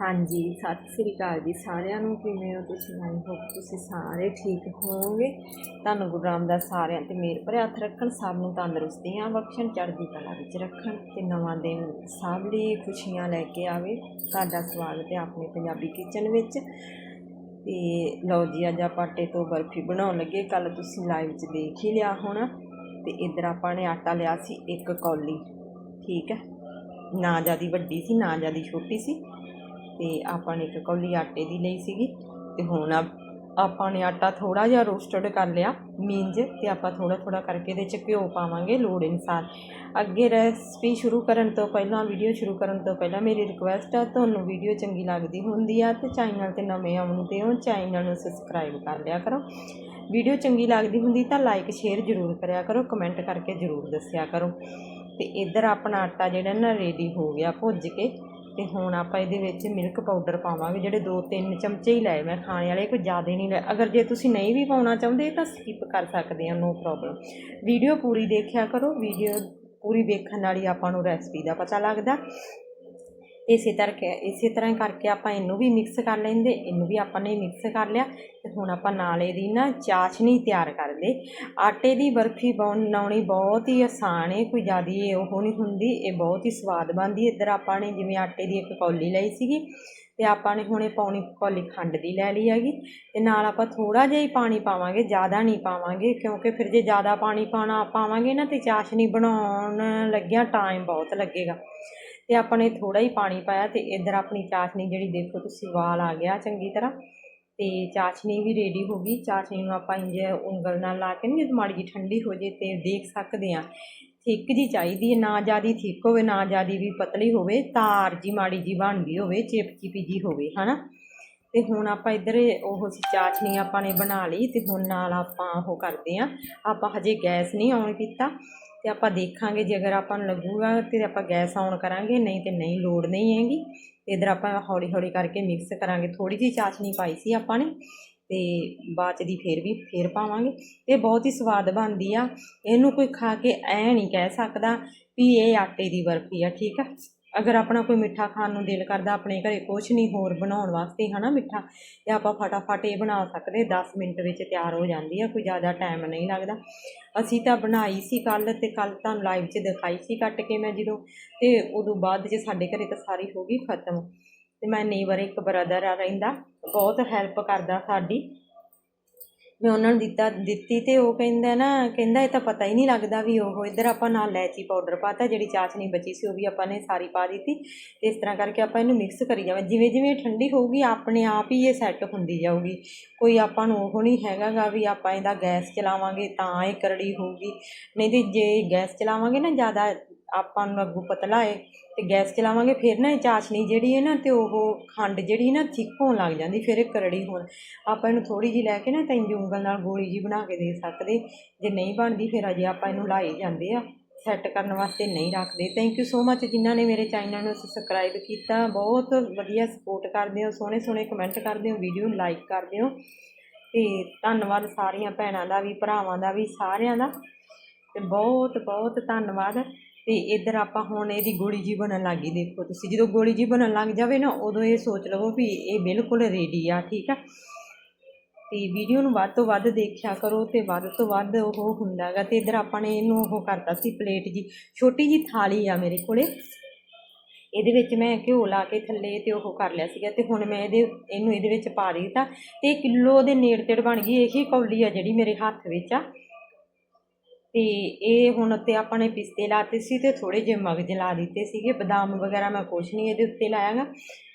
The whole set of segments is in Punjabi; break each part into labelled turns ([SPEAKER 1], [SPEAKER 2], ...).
[SPEAKER 1] ਹਾਂਜੀ, ਸਤਿ ਸ੍ਰੀ ਅਕਾਲ ਜੀ ਸਾਰਿਆਂ ਨੂੰ, ਕਿਵੇਂ ਹੋ ਤੁਸੀਂ? ਆਈ ਹੋਪ ਤੁਸੀਂ ਸਾਰੇ ਠੀਕ ਹੋਵੋਗੇ। ਤੁਹਾਨੂੰ ਗੁਰੂ ਰਾਮਦਾਸ ਸਾਰਿਆਂ ਤੇ ਮੇਰ ਭਰੇ ਹੱਥ ਰੱਖਣ, ਸਭ ਨੂੰ ਤੰਦਰੁਸਤੀਆਂ ਬਖਸ਼ਣ, ਚੜ੍ਹਦੀ ਕਲਾ ਵਿੱਚ ਰੱਖਣ ਤੇ ਨਵਾਂ ਦਿਨ ਸਭ ਲਈ ਖੁਸ਼ੀਆਂ ਲੈ ਕੇ ਆਵੇ। ਤੁਹਾਡਾ ਸਵਾਗਤ ਹੈ ਆਪਣੇ ਪੰਜਾਬੀ ਕਿਚਨ ਵਿੱਚ। ਤੇ ਲਓ ਜੀ, ਅੱਜ ਆਪਾਂ ਆਟੇ ਤੋਂ ਬਰਫੀ ਬਣਾਉਣ ਲੱਗੇ। ਕੱਲ ਤੁਸੀਂ ਲਾਈਵ 'ਚ ਦੇਖ ਹੀ ਲਿਆ ਹੋਣਾ। ਤੇ ਇੱਧਰ ਆਪਾਂ ਨੇ ਆਟਾ ਲਿਆ ਸੀ ਇੱਕ ਕੌਲੀ। ਠੀਕ ਹੈ? ਨਾ ਜਿਆਦੀ ਵੱਡੀ ਸੀ, ਨਾ ਜਿਆਦੀ ਛੋਟੀ ਸੀ। ਤੇ ਆਪਾਂ ਨੇ ਇੱਕ ਕੌਲੀ ਆਟੇ ਦੀ ਲਈ ਸੀਗੀ। ਤੇ ਹੁਣ ਆ- ਆਪਾਂ ਨੇ ਆਟਾ ਥੋੜਾ ਜਿਹਾ ਰੋਸਟਡ ਕਰ ਲਿਆ ਮੀਨਜ ਤੇ ਆਪਾਂ ਥੋੜਾ ਥੋੜਾ ਕਰਕੇ ਇਹਦੇ ਚ ਘਿਓ ਪਾਵਾਂਗੇ ਲੋੜ ਅਨੁਸਾਰ। ਅੱਗੇ ਰੈਸਪੀ ਸ਼ੁਰੂ ਕਰਨ ਤੋਂ ਪਹਿਲਾਂ ਵੀਡੀਓ ਸ਼ੁਰੂ ਕਰਨ ਤੋਂ ਪਹਿਲਾਂ ਮੇਰੀ ਰਿਕੁਐਸਟ ਹੈ ਤੁਹਾਨੂੰ ਵੀਡੀਓ ਚੰਗੀ ਲੱਗਦੀ ਹੁੰਦੀ ਆ, ਤੇ ਚੈਨਲ ਤੇ ਨਵੇਂ ਆਉਣ ਤੇ ਚੈਨਲ ਨੂੰ ਸਬਸਕ੍ਰਾਈਬ ਕਰ ਲਿਆ ਕਰੋ। ਵੀਡੀਓ ਚੰਗੀ ਲੱਗਦੀ ਹੁੰਦੀ ਤਾਂ ਲਾਈਕ ਸ਼ੇਅਰ ਜ਼ਰੂਰ ਕਰਿਆ ਕਰੋ ਕਮੈਂਟ ਕਰਕੇ ਜ਼ਰੂਰ ਦੱਸਿਆ ਕਰੋ। ਤੇ ਇੱਧਰ ਆਪਣਾ ਆਟਾ ਜਿਹੜਾ ਨਾ ਰੈਡੀ ਹੋ ਗਿਆ ਭੁੱਜ ਕੇ ਤੇ ਹੁਣ ਆਪਾਂ ਇਹਦੇ ਵਿੱਚ ਮਿਲਕ ਪਾਊਡਰ ਪਾਵਾਂਗੇ, ਜਿਹੜੇ 2-3 ਚਮਚੇ ਹੀ ਲਏ ਮੈਂ ਖਾਣੇ ਵਾਲੇ, ਕੋਈ ਜ਼ਿਆਦਾ ਨਹੀਂ ਲਏ। ਅਗਰ ਜੇ ਤੁਸੀਂ ਨਹੀਂ ਵੀ ਪਾਉਣਾ ਚਾਹੁੰਦੇ ਤਾਂ ਸਕਿਪ ਕਰ ਸਕਦੇ ਆ ਨੋ ਪ੍ਰੋਬਲਮ ਵੀਡੀਓ ਪੂਰੀ ਦੇਖਿਆ ਕਰੋ ਵੀਡੀਓ ਪੂਰੀ ਵੇਖਣ ਨਾਲ ਹੀ ਆਪਾਂ ਨੂੰ ਰੈਸਪੀ ਦਾ ਪਤਾ ਲੱਗਦਾ। ਇਸੇ ਤਰ੍ਹਾਂ ਇਸੇ ਤਰ੍ਹਾਂ ਕਰਕੇ ਆਪਾਂ ਇਹਨੂੰ ਵੀ ਮਿਕਸ ਕਰ ਲੈਂਦੇ, ਇਹਨੂੰ ਵੀ ਆਪਾਂ ਨੇ ਮਿਕਸ ਕਰ ਲਿਆ ਤੇ ਹੁਣ ਆਪਾਂ ਨਾਲ ਇਹਦੀ ਨਾ ਚਾਸ਼ਨੀ ਤਿਆਰ ਕਰਦੇ ਆਟੇ ਦੀ ਬਰਫੀ ਬਣਾਉਣੀ ਬਹੁਤ ਹੀ ਆਸਾਨ ਹੈ ਕੋਈ ਜ਼ਿਆਦੀ ਉਹ ਨਹੀਂ ਹੁੰਦੀ, ਇਹ ਬਹੁਤ ਹੀ ਸਵਾਦ ਬਣਦੀ ਇੱਧਰ ਆਪਾਂ ਨੇ ਜਿਵੇਂ ਆਟੇ ਦੀ ਇੱਕ ਕੌਲੀ ਲਈ ਸੀਗੀ ਤੇ ਆਪਾਂ ਨੇ ਹੁਣੇ ਪਾਉਣੀ ਕੌਲੀ ਖੰਡ ਦੀ ਲੈ ਲਈ ਹੈਗੀ ਤੇ ਨਾਲ ਆਪਾਂ ਥੋੜਾ ਜਿਹਾ ਹੀ ਪਾਣੀ ਪਾਵਾਂਗੇ, ਜ਼ਿਆਦਾ ਨਹੀਂ ਪਾਵਾਂਗੇ, ਕਿਉਂਕਿ ਫਿਰ ਜੇ ਜ਼ਿਆਦਾ ਪਾਣੀ ਪਾਣਾ ਪਾਵਾਂਗੇ ਨਾ ਤੇ ਚਾਸ਼ਨੀ ਬਣਾਉਣ ਲੱਗਿਆ ਟਾਈਮ ਬਹੁਤ ਲੱਗੇਗਾ। ਤੇ ਆਪਾਂ ਨੇ ਥੋੜਾ ਹੀ ਪਾਣੀ ਪਾਇਆ ਤੇ ਇੱਧਰ ਆਪਣੀ ਚਾਸ਼ਨੀ ਜਿਹੜੀ ਦੇਖੋ ਤੁਸੀਂ ਵਾਲ ਆ ਗਿਆ ਚੰਗੀ ਤਰ੍ਹਾਂ ਤੇ ਚਾਸ਼ਨੀ ਵੀ ਰੈਡੀ ਹੋ ਗਈ। ਚਾਸ਼ਨੀ ਨੂੰ ਆਪਾਂ ਇੰਜ ਉਂਗਲ ਨਾਲ ਲਾ ਕੇ ਨਹੀਂ ਜਦੋਂ ਮਾੜੀ ਜਿਹੀ ਠੰਡੀ ਹੋ ਜੇ ਤੇ ਦੇਖ ਸਕਦੇ ਆ ਥਿੱਕ ਜੀ ਚਾਹੀਦੀ ਹੈ, ਨਾ ਜਿਆਦੀ ਥਿੱਕ ਹੋਵੇ, ਨਾ ਜਿਆਦੀ ਵੀ ਪਤਲੀ ਹੋਵੇ, ਤਾਰ ਜੀ ਮਾੜੀ ਜੀ ਬਣਦੀ ਹੋਵੇ, ਚਿਪਚਿਪੀ ਜੀ ਹੋਵੇ, ਹਨਾ? ਤੇ ਹੁਣ ਆਪਾਂ ਇੱਧਰ ਉਹ ਸੀ ਚਾਸ਼ਨੀ ਆਪਾਂ ਨੇ ਬਣਾ ਲਈ ਤੇ ਹੁਣ ਨਾਲ ਆਪਾਂ ਉਹ ਕਰਦੇ ਆ ਆਪਾਂ ਹਜੇ ਗੈਸ ਨਹੀਂ ਔਨ ਕੀਤਾ ਤੇ ਆਪਾਂ ਦੇਖਾਂਗੇ ਜੇ ਅਗਰ ਆਪਾਂ ਨੂੰ ਲੱਗੂਗਾ ਤੇ ਆਪਾਂ ਗੈਸ ਔਨ ਕਰਾਂਗੇ, ਨਹੀਂ ਤੇ ਨਹੀਂ, ਲੋੜ ਨਹੀਂ ਹੈਗੀ। ਤੇ ਇਧਰ ਆਪਾਂ ਹੌਲੀ ਹੌਲੀ ਕਰਕੇ ਮਿਕਸ ਕਰਾਂਗੇ। ਥੋੜੀ ਜਿਹੀ ਚਾਸ਼ਨੀ ਪਾਈ ਸੀ ਆਪਾਂ ਨੇ ਤੇ ਬਾਅਦ ਦੀ ਫੇਰ ਵੀ ਫੇਰ ਪਾਵਾਂਗੇ। ਇਹ ਬਹੁਤ ਹੀ ਸਵਾਦ ਬਣਦੀ ਆ। ਇਹਨੂੰ ਕੋਈ ਖਾ ਕੇ ਐ ਨਹੀਂ ਕਹਿ ਸਕਦਾ ਵੀ ਇਹ ਆਟੇ ਦੀ ਬਰਫੀ ਆ, ਠੀਕ ਆ? ਅਗਰ ਆਪਣਾ ਕੋਈ ਮਿੱਠਾ ਖਾਣ ਨੂੰ ਦਿਲ ਕਰਦਾ, ਆਪਣੇ ਘਰੇ ਕੁਛ ਨਹੀਂ ਹੋਰ ਬਣਾਉਣ ਵਾਸਤੇ ਹਨਾ ਮਿੱਠਾ, ਤੇ ਆਪਾਂ ਫਟਾਫਟ ਇਹ ਬਣਾ ਸਕਦੇ 10 ਮਿੰਟ ਵਿੱਚ ਤਿਆਰ ਹੋ ਜਾਂਦੀ ਆ, ਕੋਈ ਜ਼ਿਆਦਾ ਟਾਈਮ ਨਹੀਂ ਲੱਗਦਾ। ਅਸੀਂ ਤਾਂ ਬਣਾਈ ਸੀ ਕੱਲ ਤੇ ਕੱਲ ਤੁਹਾਨੂੰ ਲਾਈਵ 'ਚ ਦਿਖਾਈ ਸੀ ਕੱਟ ਕੇ ਮੈਂ ਜਦੋਂ, ਤੇ ਉਦੋਂ ਬਾਅਦ 'ਚ ਸਾਡੇ ਘਰੇ ਤਾਂ ਸਾਰੀ ਹੋ ਗਈ ਖਤਮ। ਤੇ ਮੈਂ ਨੇਬਰ ਇੱਕ ਬ੍ਰਦਰ ਆ, ਰਹਿੰਦਾ, ਬਹੁਤ ਹੈਲਪ ਕਰਦਾ ਸਾਡੀ। ਮੈਂ ਉਹਨਾਂ ਨੂੰ ਦਿੱਤਾ, ਦਿੱਤੀ ਅਤੇ ਉਹ ਕਹਿੰਦਾ ਨਾ, ਕਹਿੰਦਾ ਇਹ ਤਾਂ ਪਤਾ ਹੀ ਨਹੀਂ ਲੱਗਦਾ ਵੀ ਉਹ ਇੱਧਰ ਆਪਾਂ ਨਾਲ ਲੈਚੀ ਪਾਊਡਰ ਪਾਤਾ ਜਿਹੜੀ ਚਾਸ਼ਨੀ ਬਚੀ ਸੀ ਉਹ ਵੀ ਆਪਾਂ ਨੇ ਸਾਰੀ ਪਾ ਦਿੱਤੀ। ਤੇ ਇਸ ਤਰ੍ਹਾਂ ਕਰਕੇ ਆਪਾਂ ਇਹਨੂੰ ਮਿਕਸ ਕਰੀ ਜਾਵਾਂ। ਜਿਵੇਂ ਜਿਵੇਂ ਠੰਡੀ ਹੋਊਗੀ, ਆਪਣੇ ਆਪ ਹੀ ਇਹ ਸੈੱਟ ਹੁੰਦੀ ਜਾਊਗੀ। ਕੋਈ ਆਪਾਂ ਨੂੰ ਉਹ ਨਹੀਂ ਹੈਗਾਗਾ ਵੀ ਆਪਾਂ ਇਹਦਾ ਗੈਸ ਚਲਾਵਾਂਗੇ ਤਾਂ ਇਹ ਕਰੜੀ ਹੋਊਗੀ। ਨਹੀਂ ਤੇ ਜੇ ਗੈਸ ਚਲਾਵਾਂਗੇ ਨਾ ਜ਼ਿਆਦਾ ਆਪਾਂ ਨੂੰ ਅੱਗੋਂ ਪਤਲਾ ਹੈ ਤੇ ਗੈਸ ਚਲਾਵਾਂਗੇ, ਫਿਰ ਨਾ ਇਹ ਚਾਸ਼ਨੀ ਜਿਹੜੀ ਹੈ ਨਾ ਤੇ ਉਹ ਖੰਡ ਜਿਹੜੀ ਨਾ ਥਿੱਕ ਹੋਣ ਲੱਗ ਜਾਂਦੀ, ਫਿਰ ਇਹ ਕਰੜੀ ਹੋਣ। ਆਪਾਂ ਇਹਨੂੰ ਥੋੜੀ ਜਿਹੀ ਲੈ ਕੇ ਨਾ ਤਿੰਨ ਉਂਗਲ ਨਾਲ ਗੋਲੀ ਜੀ ਬਣਾ ਕੇ ਦੇ ਸਕਦੇ। ਜੇ ਨਹੀਂ ਬਣਦੀ, ਫਿਰ ਅਜੇ ਆਪਾਂ ਇਹਨੂੰ ਲਾਈ ਜਾਂਦੇ ਆ। ਸੈੱਟ ਕਰਨ ਵਾਸਤੇ ਨਹੀਂ ਰੱਖਦੇ। ਥੈਂਕ ਯੂ ਸੋ ਮੱਚ ਜਿਨ੍ਹਾਂ ਨੇ ਮੇਰੇ ਚੈਨਲ ਨੂੰ ਸਬਸਕ੍ਰਾਈਬ ਕੀਤਾ। ਬਹੁਤ ਵਧੀਆ ਸਪੋਰਟ ਕਰਦੇ ਹੋ, ਸੋਹਣੇ ਸੋਹਣੇ ਕਮੈਂਟ ਕਰਦੇ ਹੋ ਵੀਡੀਓ ਨੂੰ ਲਾਈਕ ਕਰਦੇ ਹੋ। ਤੇ ਧੰਨਵਾਦ ਸਾਰੀਆਂ ਭੈਣਾਂ ਦਾ ਵੀ, ਭਰਾਵਾਂ ਦਾ ਵੀ, ਸਾਰਿਆਂ ਦਾ। ਤੇ ਬਹੁਤ ਬਹੁਤ ਧੰਨਵਾਦ। ਤੇ ਇੱਧਰ ਆਪਾਂ ਹੁਣ ਇਹਦੀ ਗੋਲੀ ਜੀ ਬਣਨ ਲੱਗੀ ਦੇਖੋ ਤੁਸੀਂ। ਜਦੋਂ ਗੋਲੀ ਜੀ ਬਣਨ ਲੱਗ ਜਾਵੇ ਨਾ, ਉਦੋਂ ਇਹ ਸੋਚ ਲਵੋ ਵੀ ਇਹ ਬਿਲਕੁਲ ਰੈਡੀ ਆ, ਠੀਕ ਆ? ਤੇ ਵੀਡੀਓ ਨੂੰ ਵੱਧ ਤੋਂ ਵੱਧ ਦੇਖਿਆ ਕਰੋ ਤੇ ਵੱਧ ਤੋਂ ਵੱਧ ਉਹ ਹੁੰਦਾਗਾ। ਤੇ ਇੱਧਰ ਆਪਾਂ ਨੇ ਇਹਨੂੰ ਉਹ ਕਰਤਾ ਸੀ ਪਲੇਟ ਜੀ ਛੋਟੀ ਜੀ ਥਾਲੀ ਆ ਮੇਰੇ ਕੋਲੇ। ਇਹਦੇ ਵਿੱਚ ਮੈਂ ਘਿਓ ਲਾ ਕੇ ਥੱਲੇ ਤੇ ਉਹ ਕਰ ਲਿਆ ਸੀਗਾ ਤੇ ਹੁਣ ਮੈਂ ਇਹਦੇ, ਇਹਨੂੰ ਇਹਦੇ ਵਿੱਚ ਪਾ ਦਿੱਤਾ। ਤੇ ਕਿਲੋ ਦੇ ਨੇੜ ਤੇੜ ਬਣ ਗਈ ਇਹੀ ਕੌਲੀ ਆ ਜਿਹੜੀ ਮੇਰੇ ਹੱਥ ਵਿੱਚ ਆ। ਤੇ ਇਹ ਹੁਣ ਉੱਤੇ ਆਪਾਂ ਨੇ ਪਿਸਤੇ ਲਾਤੇ ਸੀ ਤੇ ਥੋੜੇ ਜਿਹੇ ਮਗਜ ਲਾ ਦਿੱਤੇ ਸੀਗੇ। ਬਦਾਮ ਵਗੈਰਾ ਮੈਂ ਕੁਛ ਨਹੀਂ ਇਹਦੇ ਉੱਤੇ ਲਾਇਆਗਾ।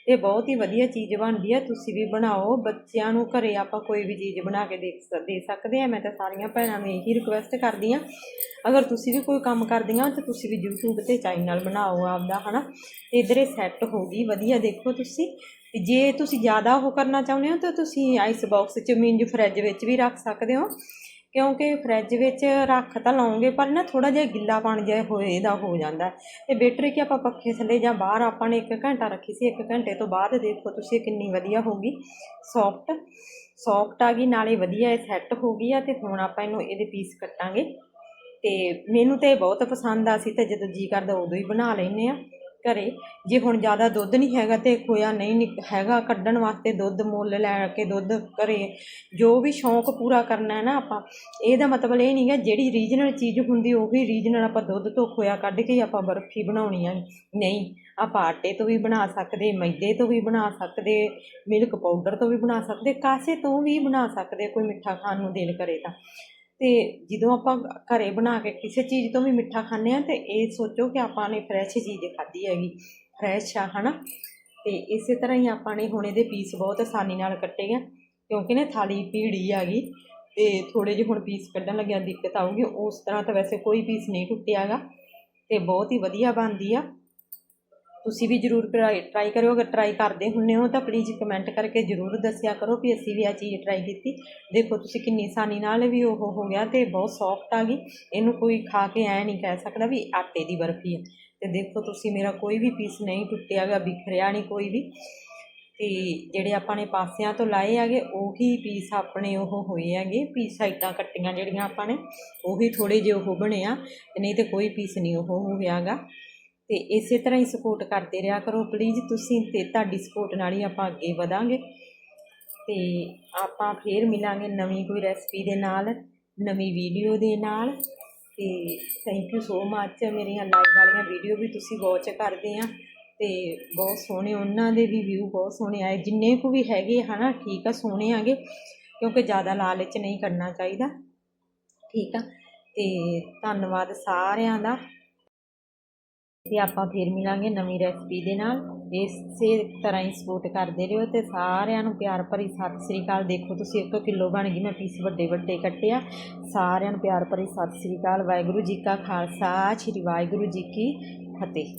[SPEAKER 1] ਇਹ ਬਹੁਤ ਹੀ ਵਧੀਆ ਚੀਜ਼ ਬਣਦੀ ਆ, ਤੁਸੀਂ ਵੀ ਬਣਾਓ। ਬੱਚਿਆਂ ਨੂੰ ਘਰੇ ਆਪਾਂ ਕੋਈ ਵੀ ਚੀਜ਼ ਬਣਾ ਕੇ ਦੇਖ ਦੇ ਸਕਦੇ ਆ। ਮੈਂ ਤਾਂ ਸਾਰੀਆਂ ਭੈਣਾਂ ਨੂੰ ਇਹੀ ਰਿਕੁਐਸਟ ਕਰਦੀ ਆ। ਅਗਰ ਤੁਸੀਂ ਵੀ ਕੋਈ ਕੰਮ ਕਰਦੀਆਂ ਤਾਂ ਤੁਸੀਂ ਵੀ YouTube ਤੇ ਚੈਨਲ ਬਣਾਓ ਆਪਦਾ, ਹਨਾ? ਤੇ ਇਧਰ ਇਹ ਸੈੱਟ ਹੋ ਗਈ, ਵਧੀਆ ਦੇਖੋ ਤੁਸੀਂ। ਤੇ ਜੇ ਤੁਸੀਂ ਜ਼ਿਆਦਾ ਉਹ ਕਰਨਾ ਚਾਹੁੰਦੇ ਹੋ ਤਾਂ ਤੁਸੀਂ ਆਈਸ ਬਾਕਸ ਚ ਮੀਨਜ ਫਰਿੱਜ ਵਿੱਚ ਵੀ ਰੱਖ ਸਕਦੇ ਹੋ। ਕਿਉਂਕਿ ਫਰਿੱਜ ਵਿੱਚ ਰੱਖ ਤਾਂ ਲਓਗੇ ਪਰ ਨਾ ਥੋੜ੍ਹਾ ਜਿਹਾ ਗਿੱਲਾਪਣ ਜਿਹਾ ਹੋਏ ਦਾ ਹੋ ਜਾਂਦਾ। ਅਤੇ ਬੈਟਰ ਕਿ ਆਪਾਂ ਪੱਖੇ ਥੱਲੇ ਜਾਂ ਬਾਹਰ ਆਪਾਂ ਨੇ ਇੱਕ ਘੰਟਾ ਰੱਖੀ ਸੀ, ਇੱਕ ਘੰਟੇ ਤੋਂ ਬਾਅਦ ਦੇਖੋ ਤੁਸੀਂ ਕਿੰਨੀ ਵਧੀਆ ਹੋ ਗਈ। ਸੌਫਟ ਸੌਫਟ ਆ ਗਈ, ਨਾਲੇ ਵਧੀਆ ਇਹ ਸੈੱਟ ਹੋ ਗਈ ਆ ਤੇ ਹੁਣ ਆਪਾਂ ਇਹਨੂੰ ਇਹਦੇ ਪੀਸ ਕੱਟਾਂਗੇ। ਤੇ ਮੈਨੂੰ ਤੇ ਇਹ ਬਹੁਤ ਪਸੰਦ ਆ ਸੀ ਤੇ ਜਦੋਂ ਜੀ ਕਰਦਾ ਉਦੋਂ ਹੀ ਬਣਾ ਲੈਨੇ ਆ। ਘਰੇ। ਜੇ ਹੁਣ ਜ਼ਿਆਦਾ ਦੁੱਧ ਨਹੀਂ ਹੈਗਾ ਤੇ ਖੋਇਆ ਨਹੀਂ ਨਿਕ- ਹੈਗਾ ਕੱਢਣ ਵਾਸਤੇ ਦੁੱਧ, ਮੁੱਲ ਲੈ ਕੇ ਦੁੱਧ ਘਰੇ। ਜੋ ਵੀ ਸ਼ੌਂਕ ਪੂਰਾ ਕਰਨਾ ਹੈ ਨਾ ਆਪਾਂ, ਇਹਦਾ ਮਤਲਬ ਇਹ ਨਹੀਂ ਹੈ ਜਿਹੜੀ ਰੀਜਨਲ ਚੀਜ਼ ਹੁੰਦੀ ਉਹੀ ਰੀਜਨਲ ਆਪਾਂ ਦੁੱਧ ਤੋਂ ਖੋਇਆ ਕੱਢ ਕੇ ਹੀ ਆਪਾਂ ਬਰਫੀ ਬਣਾਉਣੀ ਆ। ਨਹੀਂ, ਆਪਾਂ ਆਟੇ ਤੋਂ ਵੀ ਬਣਾ ਸਕਦੇ, ਮੈਦੇ ਤੋਂ ਵੀ ਬਣਾ ਸਕਦੇ, ਮਿਲਕ ਪਾਊਡਰ ਤੋਂ ਵੀ ਬਣਾ ਸਕਦੇ, ਕਾਸੇ ਤੋਂ ਵੀ ਬਣਾ ਸਕਦੇ, ਕੋਈ ਮਿੱਠਾ ਖਾਣ ਨੂੰ ਦਿਲ ਕਰੇ ਤਾਂ। ਤੇ ਜਦੋਂ ਆਪਾਂ ਘਰੇ ਬਣਾ ਕੇ ਕਿਸੇ ਚੀਜ਼ ਤੋਂ ਵੀ ਮਿੱਠਾ ਖਾਂਦੇ ਆ ਤੇ ਇਹ ਸੋਚੋ ਕਿ ਆਪਾਂ ਨੇ ਫਰੈਸ਼ ਚੀਜ਼ ਖਾਧੀ ਹੈਗੀ ਫਰੈਸ਼ ਆ, ਹਨਾ? ਤੇ ਇਸੇ ਤਰ੍ਹਾਂ ਹੀ ਆਪਾਂ ਨੇ ਹੁਣ ਇਹਦੇ ਪੀਸ ਬਹੁਤ ਆਸਾਨੀ ਨਾਲ ਕੱਟੇ ਆ, ਕਿਉਂਕਿ ਨਾ ਥਾਲੀ ਭੀੜੀ ਆ ਗਈ ਤੇ ਥੋੜੇ ਜਿਹੇ ਹੁਣ ਪੀਸ ਕੱਢਣ ਲੱਗਿਆ ਦਿੱਕਤ ਆਊਗੀ, ਉਸ ਤਰ੍ਹਾਂ ਤਾਂ ਵੈਸੇ ਕੋਈ ਪੀਸ ਨਹੀਂ ਟੁੱਟਿਆਗਾ ਤੇ ਬਹੁਤ ਹੀ ਵਧੀਆ ਬਣਦੀ ਆ। ਤੁਸੀਂ ਵੀ ਜਰੂਰ ਟਰਾਈ ਟਰਾਈ ਕਰਿਓ, ਅਗਰ ਟਰਾਈ ਕਰਦੇ ਹੁੰਨੇ ਹੋ ਤਾਂ ਪਲੀਜ਼ ਕਮੈਂਟ ਕਰਕੇ ਜਰੂਰ ਦੱਸਿਆ ਕਰੋ ਵੀ ਅਸੀਂ ਵੀ ਆ ਚੀਜ਼ ਟਰਾਈ ਕੀਤੀ। ਦੇਖੋ ਤੁਸੀਂ ਕਿੰਨੀ ਆਸਾਨੀ ਨਾਲ ਵੀ ਉਹ ਹੋ ਗਿਆ ਤੇ ਬਹੁਤ ਸੌਫਟ ਆ ਗਈ। ਇਹਨੂੰ ਕੋਈ ਖਾ ਕੇ ਐ ਨਹੀਂ ਕਹਿ ਸਕਦਾ ਵੀ ਆਟੇ ਦੀ ਬਰਫੀ ਹੈ ਤੇ ਦੇਖੋ ਤੁਸੀਂ ਮੇਰਾ ਕੋਈ ਵੀ ਪੀਸ ਨਹੀਂ ਟੁੱਟਿਆਗਾ ਬਿਖਰਿਆ ਨਹੀਂ ਕੋਈ ਵੀ। ਤੇ ਜਿਹੜੇ ਆਪਾਂ ਨੇ ਪਾਸਿਆਂ ਤੋਂ ਲਾਏ ਹੈਗੇ, ਉਹੀ ਪੀਸ ਆਪਣੇ ਉਹ ਹੋਏ ਹੈਗੇ। ਪੀਸ ਸਾਈਡਾਂ ਕੱਟੀਆਂ ਜਿਹੜੀਆਂ ਆਪਾਂ ਨੇ, ਉਹੀ ਥੋੜੇ ਜਿਹੇ ਉਹ ਬਣੇ ਆ। ਨਹੀਂ ਤੇ ਕੋਈ ਪੀਸ ਨਹੀਂ ਉਹ ਹੋ ਹੋਇਆਗਾ ਤੇ ਇਸੇ ਤਰ੍ਹਾਂ ਹੀ ਸਪੋਰਟ ਕਰਦੇ ਰਿਹਾ ਕਰੋ ਪਲੀਜ਼ ਤੁਸੀਂ ਤੇ ਤੁਹਾਡੀ ਸਪੋਰਟ ਨਾਲ ਹੀ ਆਪਾਂ ਅੱਗੇ ਵਧਾਂਗੇ। ਤੇ ਆਪਾਂ ਫੇਰ ਮਿਲਾਂਗੇ ਨਵੀਂ ਕੋਈ ਰੈਸਪੀ ਦੇ ਨਾਲ, ਨਵੀਂ ਵੀਡੀਓ ਦੇ ਨਾਲ। ਤੇ ਥੈਂਕ ਯੂ ਸੋ ਮੱਚ ਮੇਰੀਆਂ ਲਾਈਵ ਵਾਲੀਆਂ ਵੀਡੀਓ ਵੀ ਤੁਸੀਂ ਵਾਚ ਕਰਦੇ ਆ। ਤੇ ਬਹੁਤ ਸੋਹਣੇ, ਉਹਨਾਂ ਦੇ ਵੀ ਵਿਊ ਬਹੁਤ ਸੋਹਣੇ ਆਏ। ਜਿੰਨੇ ਕੁ ਵੀ ਹੈਗੇ, ਹਨਾ, ਠੀਕ ਆ, ਸੋਹਣੇ ਆਗੇ, ਕਿਉਂਕਿ ਜ਼ਿਆਦਾ ਲਾਲਚ ਨਹੀਂ ਕਰਨਾ ਚਾਹੀਦਾ। ਠੀਕ ਆ? ਤੇ ਧੰਨਵਾਦ ਸਾਰਿਆਂ ਦਾ। ਤੇ ਆਪਾਂ ਫੇਰ ਮਿਲਾਂਗੇ ਨਵੀਂ ਰੈਸਪੀ ਦੇ ਨਾਲ। ਇਸੇ ਤਰ੍ਹਾਂ ਹੀ ਸਪੋਰਟ ਕਰਦੇ ਰਹੋ ਤੇ ਸਾਰਿਆਂ ਨੂੰ ਪਿਆਰ ਭਰੀ ਸਤਿ ਸ੍ਰੀ ਅਕਾਲ। ਦੇਖੋ ਤੁਸੀਂ 1 ਕਿਲੋ ਬਣ ਗਈ, ਮੈਂ ਪੀਸ ਵੱਡੇ ਵੱਡੇ ਕੱਟਿਆ ਸਾਰਿਆਂ ਨੂੰ ਪਿਆਰ ਭਰੀ ਸਤਿ ਸ੍ਰੀ ਅਕਾਲ। ਵਾਹਿਗੁਰੂ ਜੀ ਕਾ ਖਾਲਸਾ, ਸ੍ਰੀ ਵਾਹਿਗੁਰੂ ਜੀ ਕੀ ਫਤਿਹ।